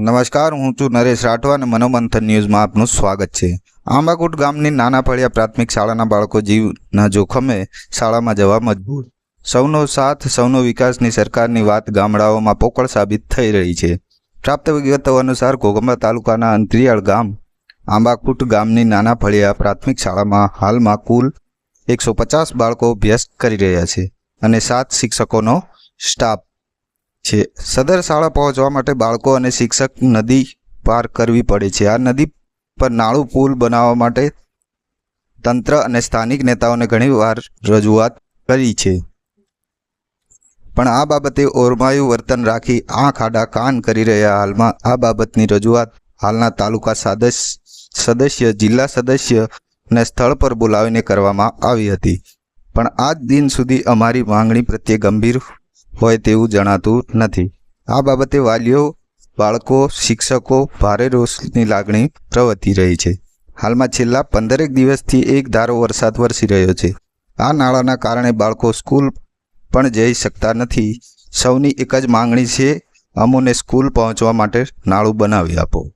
નમસ્કાર, હું છું નરેશ રાઠવા અને મનોમંથન ન્યૂઝમાં આપનું સ્વાગત છે. આંબાકુટ ગામની નાના ફળિયા પ્રાથમિક શાળાના બાળકો જીવના જોખમે શાળામાં જવા મજબૂર. સૌનો સાથ, સૌનો વિકાસની સરકારની વાત ગામડાઓમાં પોકળ સાબિત થઈ રહી છે. પ્રાપ્ત વિગતો અનુસાર ઘોઘંબા તાલુકાના અંતરિયાળ ગામ, આંબાકુટ ગામની નાના ફળિયા પ્રાથમિક શાળામાં હાલમાં કુલ એકસો પચાસ બાળકો અભ્યાસ કરી રહ્યા છે અને સાત શિક્ષકોનો સ્ટાફ છે. સદર શાળા પહોંચવા માટે બાળકો અને શિક્ષક નદી પાર કરવી પડે છે. આ નદી પર નાળું પુલ બનાવવા માટે તંત્ર અને સ્થાનિક નેતાઓને ઘણીવાર રજૂઆત કરી છે. પણ આ બાબતે ઓરમાયું વર્તન રાખી આંખ આડા કાન કરી રહ્યા હાલમાં આ બાબતની રજૂઆત હાલના તાલુકા સાદસ સદસ્ય, જિલ્લા સદસ્ય ને સ્થળ પર બોલાવીને કરવામાં આવી હતી. પણ આજ દિન સુધી અમારી માંગણી પ્રત્યે ગંભીર હોય તેવું જણાતું નથી. આ બાબતે વાલીઓ, બાળકો, શિક્ષકો ભારે રોષની લાગણી પ્રવર્તી રહી છે. હાલમાં છેલ્લા પંદરેક દિવસથી એક ધારો વરસાદ વરસી રહ્યો છે. આ નાળાના કારણે બાળકો સ્કૂલ પણ જઈ શકતા નથી. સૌની એક જ માંગણી છે, અમોને સ્કૂલ પહોંચવા માટે નાળું બનાવી આપો.